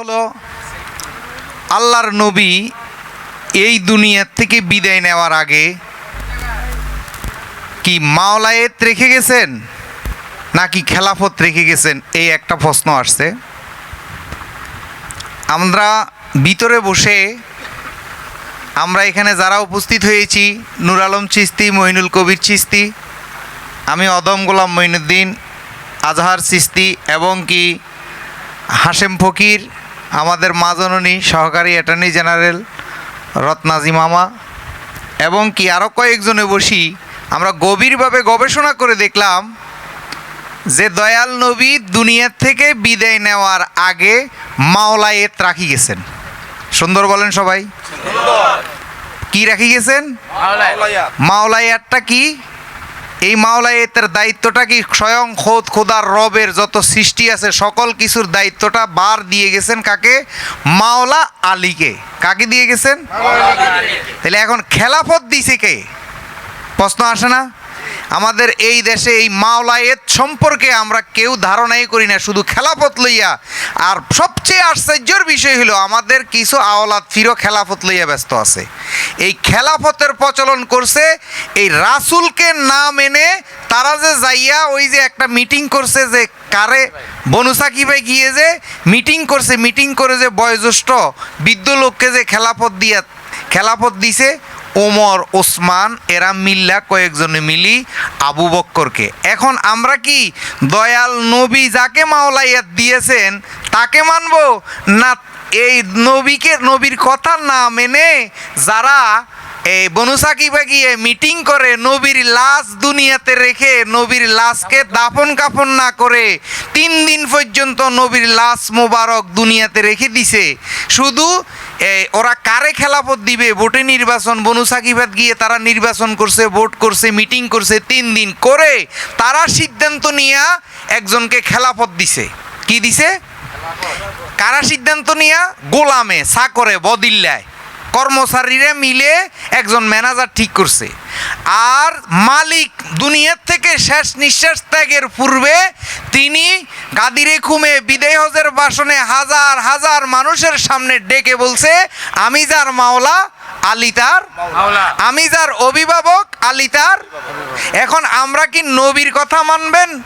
হলো আল্লাহর নবী এই দুনিয়ার থেকে বিদায় নেওয়ার আগে কি মাওলায়েত রেখে গেছেন নাকি খেলাফত রেখে গেছেন? এই একটা প্রশ্ন আসছে। আমরা ভিতরে বসে আমরা এখানে যারা উপস্থিত হয়েছি, নুর আলম চিস্তি মহিনুল কবির চিস্তি আমি অদম গোলাম মঈনুদ্দিন, আজহার চিস্তি এবং কি হাশেম ফকির আমাদের মাজননী সহকারী অ্যাটর্নি জেনারেল রত্নাজি মামা এবং কি আরও কয়েকজনে বসি আমরা গভীরভাবে গবেষণা করে দেখলাম যে দয়াল নবী দুনিয়ার থেকে বিদায় নেওয়ার আগে মাওলায়েত রাখি গেছেন। সুন্দর বলেন সবাই। কি রাখি গেছেন? মাওলায়াতটা কি? এই মাওলায়েতের দায়িত্বটা কি স্বয়ং খোদ খোদার রবের যত সৃষ্টি আছে সকল কিছুর দায়িত্বটা বার দিয়ে গেছেন কাকে? মাওলা আলীকে। কাকে দিয়ে গেছেন? তাহলে এখন খেলাফত দিছে কে? প্রশ্ন আসে না? আমাদের এই দেশে এই মাওলায়েত সম্পর্কে আমরা কেউ ধারণাই করি না, শুধু খেলাফত লইয়া। আর সবচেয়ে আশ্চর্যের বিষয় হলো, আমাদের কিছু আওলাদ ফিরো খেলাফত লইয়া ব্যস্ত আছে। এই খেলাফতের প্রচলন করছে, এই রাসুলকে না মেনে তারা যে যাইয়া ওই যে একটা মিটিং করছে যে কারে, বনু সাকিবে গিয়ে যে মিটিং করছে মিটিং করে যে বয়োজ্যেষ্ঠ বৃদ্ধ লোককে যে খেলাফত দিয়া, খেলাফত দিছে ওমর, ওসমান, এরা মিল্লা কয়েকজনে মিলি আবু বক্করকে। এখন আমরা কি দয়াল নবী যাকে মাওলাইয়াত দিয়েছেন তাকে মানব? না, এই নবীকে, নবীর কথা না মেনে যারা এই বনু সাকিবা গিয়ে মিটিং করে নবীর লাশ দুনিয়াতে রেখে নবীর লাশকে দাফন কাফন না করে তিন দিন পর্যন্ত নবীর লাশ মোবারক দুনিয়াতে রেখে দিছে। শুধু এই, ওরা কারে খেলাফত দিবে? ভোটে নির্বাচন, বনু সাকিফাত গিয়ে তারা নির্বাচন করছে, ভোট করছে, মিটিং করছে, তিন দিন করে তারা সিদ্ধান্ত নিয়া একজনকে খেলাপথ দিছে। কি দিছে? কারা সিদ্ধান্ত নিয়া? গোলামে, সাকরে, বদিল্লায়। কর্মচারীরা মিলে একজন ম্যানেজার ঠিক করছে। আর মালিক দুনিয়ার থেকে শেষ নিঃশ্বাস ত্যাগের পূর্বে তিনি গাদিরে খুমে বিদেয় হজের বাসনে হাজার হাজার মানুষের সামনে ডেকে বলছে আমি যার মাওলা আলী তার আমি যার অভিভাবক আলী তার। এখন আমরা কি নবীর কথা মানবেন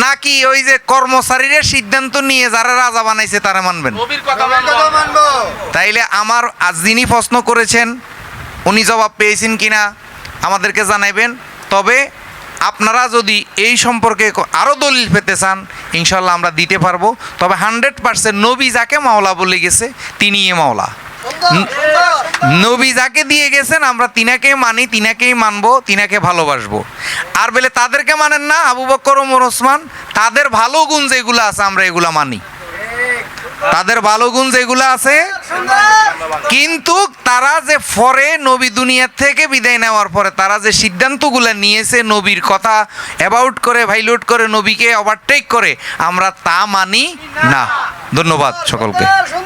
নাকি ওই যে কর্মচারীরা সিদ্ধান্ত নিয়ে যারা রাজা বানাইছে তারা মানবেন? তাইলে আমার আজ যিনি প্রশ্ন করেছেন উনি জবাব পেয়েছেন কিনা? আমাদেরকে জানাইবেন। তবে আপনারা যদি এই সম্পর্কে আরও দলিল পেতে চান ইনশাল্লাহ আমরা দিতে পারব। তবে হান্ড্রেড পার্সেন্ট নবী যাকে মাওলা বলে গেছে তিনি এ মাওলা নবী যাকে দিয়ে গেছেন আমরা তিনাকেই মানি তিনাকেই মানবো তিনাকে ভালোবাসবো। আর বলে তাদেরকে মানেন না আবু বক্কর ওমর ওসমান তাদের ভালো গুণ যেগুলো আছে আমরা এগুলা মানি। তাদের ভালো গুণ যেগুলো আছে কিন্তু তারা যে ফরে নবী দুনিয়া থেকে বিদায় নেওয়ার পরে তারা যে সিদ্ধান্তগুলো নিয়েছে নবীর কথা অ্যাবাউট করে ভাইলোট করে, নবীকে ওভারটেক করে, আমরা তা মানি না। ধন্যবাদ সকলকে।